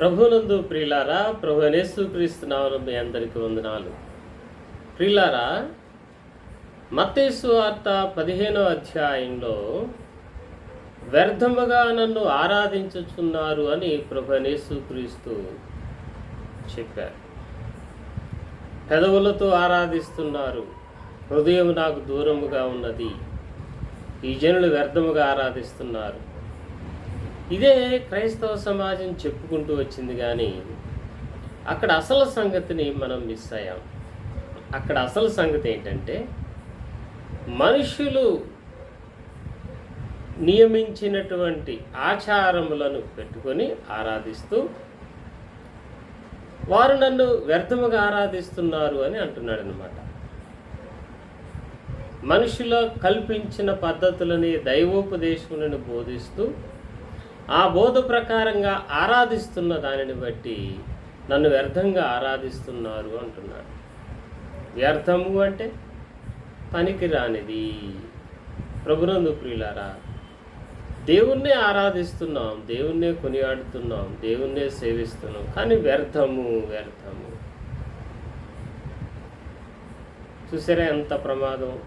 ప్రభునందు ప్రియులారా ప్రభు అనేసు క్రీస్తునామను మీ అందరికీ వందనాలు. ప్రియులారా మత్తేసు వార్త పదిహేనో అధ్యాయంలో వ్యర్థముగా నన్ను ఆరాధించుచున్నారు అని ప్రభు అనేసు క్రీస్తు చెప్పారు. పెదవులతో ఆరాధిస్తున్నారు హృదయం నాకు దూరముగా ఉన్నది. ఈ జనులు వ్యర్థముగా ఆరాధిస్తున్నారు. ఇదే క్రైస్తవ సమాజం చెప్పుకుంటూ వచ్చింది కానీ అక్కడ అసలు సంగతిని మనం మిస్ అయ్యాం. అక్కడ అసలు సంగతి ఏంటంటే మనుషులు నియమించినటువంటి ఆచారములను పెట్టుకొని ఆరాధిస్తూ వారు నన్ను వ్యర్థముగా ఆరాధిస్తున్నారు అని అంటున్నాడు అనమాట మనుషుల కల్పించిన పద్ధతులని దైవోపదేశములను బోధిస్తూ ఆ బోధ ప్రకారంగా ఆరాధిస్తున్న దానిని బట్టి నన్ను వ్యర్థంగా ఆరాధిస్తున్నారు అంటున్నాడు. వ్యర్థము అంటే పనికి రానిది. ప్రభునందు ప్రియులారా దేవుణ్ణే ఆరాధిస్తున్నాం దేవుణ్ణే కొనియాడుతున్నాం దేవుణ్ణే సేవిస్తున్నాం కానీ వ్యర్థము వ్యర్థము. చూసారా ఎంత ప్రమాదం?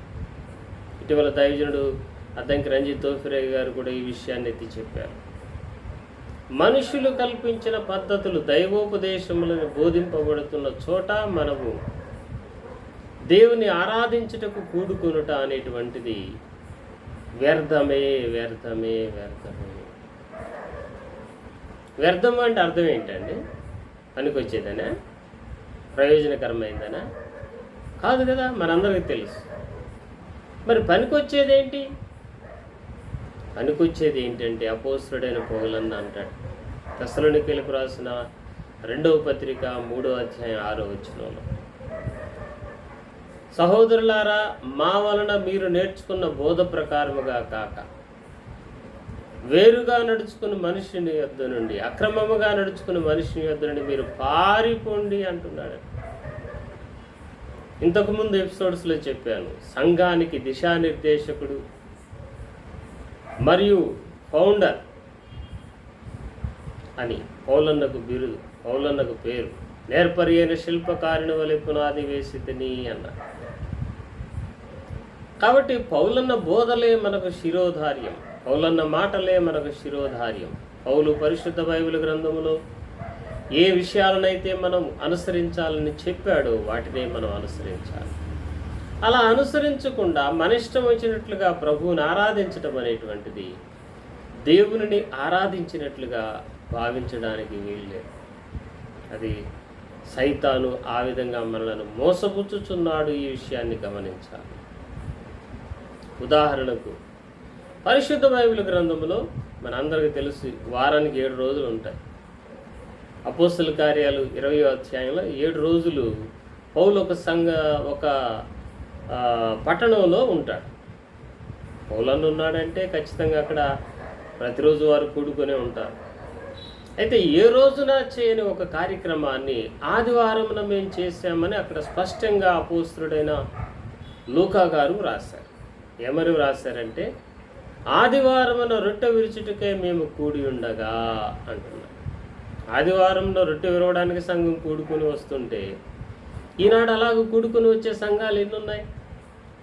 ఇటీవల దైవజనుడు అద్దంకి రంజిత్ తోఫిరే గారు కూడా ఈ విషయాన్ని ఎత్తి చెప్పారు. మనుషులు కల్పించిన పద్ధతులు దైవోపదేశములను బోధింపబడుతున్న చోట మనము దేవుని ఆరాధించుటకు కూడుకొనుట అనేటువంటిది వ్యర్థమే వ్యర్థమే వ్యర్థమే. వ్యర్థం అంటే అర్థం ఏంటండి? పనికొచ్చేదనా? ప్రయోజనకరమైందనా? కాదు కదా మనందరికీ తెలుసు. మరి పనికొచ్చేదేంటి? అనుకొచ్చేది ఏంటంటే అపోస్తుడైన పౌలన్న అంటాడు. దశలోనికెళ్ళి రాసిన రెండవ పత్రిక మూడో అధ్యాయం ఆరో వచ్చినంలో సహోదరులారా మా వలన మీరు నేర్చుకున్న బోధ ప్రకారముగా కాక వేరుగా నడుచుకుని మనిషిని యొద్ద నుండి అక్రమముగా నడుచుకుని మనిషిని యొద్ద నుండి మీరు పారిపోండి అంటున్నాడు. ఇంతకుముందు ఎపిసోడ్స్లో చెప్పాను సంఘానికి దిశానిర్దేశకుడు మరియు ఫౌండర్ అని పౌలన్నకు బిరుదు పౌలన్నకు పేరు. నేర్పరి అయిన శిల్పకారిని వలె పునాది వేసి తిని కాబట్టి పౌలన్న బోధలే మనకు శిరోధార్యం. పౌలన్న మాటలే మనకు శిరోధార్యం. పౌలు పరిశుద్ధ బైబిల్ గ్రంథములో ఏ విషయాలనైతే మనం అనుసరించాలని చెప్పాడో వాటినే మనం అనుసరించాలి. అలా అనుసరించకుండా మన ఇష్టం వచ్చినట్లుగా ప్రభువుని ఆరాధించడం అనేటువంటిది దేవునిని ఆరాధించినట్లుగా భావించడానికి వీల్లేదు అది సైతాను ఆ విధంగా మనలను మోసపుచ్చుచున్నాడు ఈ విషయాన్ని గమనించాలి. ఉదాహరణకు పరిశుద్ధ బైబిల్ గ్రంథంలో మనందరికీ తెలుసు వారానికి ఏడు రోజులు ఉంటాయి. అపోస్తుల కార్యాలు ఇరవై అధ్యాయంలో ఏడు రోజులు పౌలు ఒక సంఘ ఒక పట్టణంలో ఉంటాడు. పౌలన్న ఉన్నాడంటే ఖచ్చితంగా అక్కడ ప్రతిరోజు వారు కూడుకునే ఉంటారు. అయితే ఏ రోజున చేయని ఒక కార్యక్రమాన్ని ఆదివారమున మేము చేశామని అక్కడ స్పష్టంగా అపోస్తుడైన లూకా గారు రాశారు ఏమని రాశారంటే ఆదివారమున రొట్టె విరుచుటకే మేము కూడి ఉండగా అంటున్నాం ఆదివారంలో రొట్టె విరవడానికి సంఘం కూడుకుని వస్తుంటే ఈనాడు అలాగ కూడుకుని వచ్చే సంఘాలు ఎన్నున్నాయి?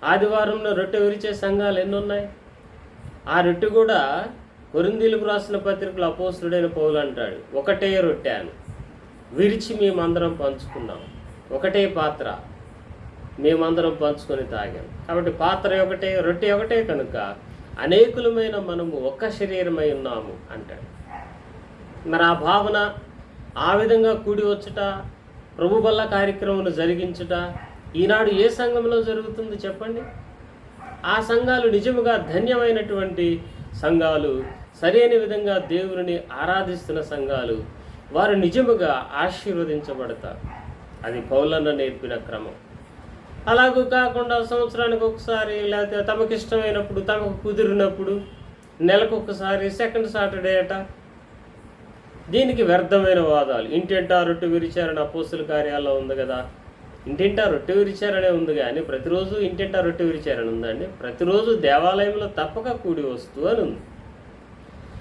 ఆదివారంలో రొట్టె విరిచే సంఘాలు ఎన్నున్నాయి? ఆ రొట్టె కూడా కొరిందీలకు రాసిన పత్రికలు అపోసుడైన పౌలు అంటాడు ఒకటే రొట్టె అని. విరిచి మేమందరం పంచుకున్నాం. ఒకటే పాత్ర. మేమందరం పంచుకొని తాగాం. కాబట్టి పాత్ర ఒకటే రొట్టె ఒకటే కనుక అనేకులమైన మనము ఒక్క శరీరమై ఉన్నాము అంటాడు. మరి ఆ భావన ఆ విధంగా కూడి వచ్చుట ప్రభు బల్ల కార్యక్రమాలు జరిగించుట ఈనాడు ఏ సంఘంలో జరుగుతుంది చెప్పండి? ఆ సంఘాలు నిజముగా ధన్యమైనటువంటి సంఘాలు సరైన విధంగా దేవుని ఆరాధిస్తున్న సంఘాలు వారు నిజముగా ఆశీర్వదించబడతారు. అది పౌలన్న నేర్పిన క్రమం. అలాగూ కాకుండా సంవత్సరానికి ఒకసారి లేకపోతే తమకు ఇష్టమైనప్పుడు తమకు కుదిరినప్పుడు నెలకు ఒకసారి సెకండ్ సాటర్డే అట దీనికి వ్యర్థమైన వాదాలు. ఇంటింటా రొట్టె విరిచారని అపోస్తుల కార్యాల్లో ఉంది కదా. ఇంటింటా రొట్టె విరిచారనే ఉంది కానీ ప్రతిరోజు ఇంటింటా రొట్టె విరిచారని ఉందండి ప్రతిరోజు దేవాలయంలో తప్పక కూడి వస్తూ అని ఉంది.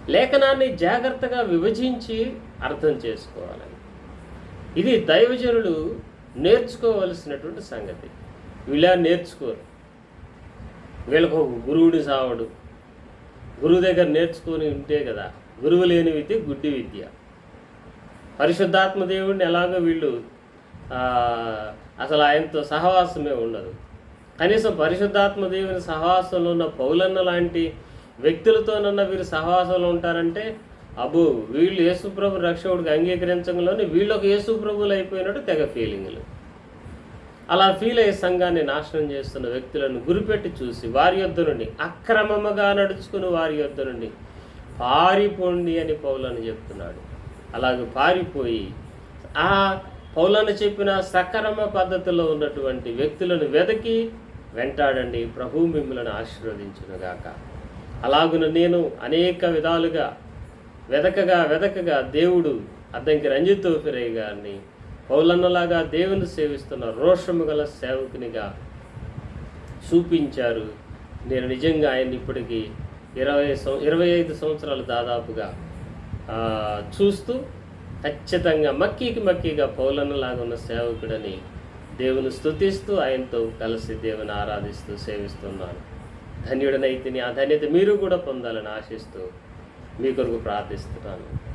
లేఖనాన్ని జాగ్రత్తగా విభజించి అర్థం చేసుకోవాలని. ఇది దైవజనులు నేర్చుకోవలసినటువంటి సంగతి. వీళ్ళ నేర్చుకోరు? వీళ్ళకు ఒక గురువుడి సావడు. గురువు దగ్గర నేర్చుకొని ఉంటే కదా. గురువు లేని విద్య గుడ్డి విద్య పరిశుద్ధాత్మ దేవుడిని ఎలాగో వీళ్ళు అసలు ఆయనతో సహవాసమే ఉండదు. కనీసం పరిశుద్ధాత్మ దేవుని సహవాసంలో ఉన్న పౌలన్న లాంటి వ్యక్తులతోనన్న వీరు సహవాసంలో ఉంటారంటే అబ్బో వీళ్ళు యేసుప్రభు రక్షకుడికి అంగీకరించడంలోనే వీళ్ళొక ఒక యేసుప్రభులు అయిపోయినట్టు తెగ ఫీలింగ్లు అలా ఫీల్ అయ్యే సంఘాన్ని నాశనం చేస్తున్న వ్యక్తులను గురిపెట్టి చూసి వారి యొద్ద నుండి అక్రమముగా నడుచుకుని వారి యొద్ద నుండి పారిపోండి అని పౌలను చెప్తున్నాడు. అలాగే పారిపోయి ఆ పౌలను చెప్పిన సక్రమ పద్ధతిలో ఉన్నటువంటి వ్యక్తులను వెదకి వెంటాడండి. ప్రభు మిమ్మల్ని ఆశీర్వదించునుగాక. అలాగున నేను అనేక విధాలుగా వెదకగా వెదకగా దేవుడు అద్దంకి రంజిత్ తోఫిరయ్య గారిని పౌలన్నలాగా దేవుని సేవిస్తున్న రోషము గల సేవకునిగా చూపించారు. నేను నిజంగా ఆయన ఇప్పటికీ ఇరవై ఇరవై ఐదు సంవత్సరాలు దాదాపుగా చూస్తూ ఖచ్చితంగా మక్కీకి మక్కీగా పౌలన్నలాగా ఉన్న సేవకుడని దేవుని స్థుతిస్తూ ఆయనతో కలిసి దేవుని ఆరాధిస్తూ సేవిస్తున్నాను. ధన్యుడనైతే ఆ ధన్యత మీరు కూడా పొందాలని ఆశిస్తూ మీ కొరకు ప్రార్థిస్తున్నాను.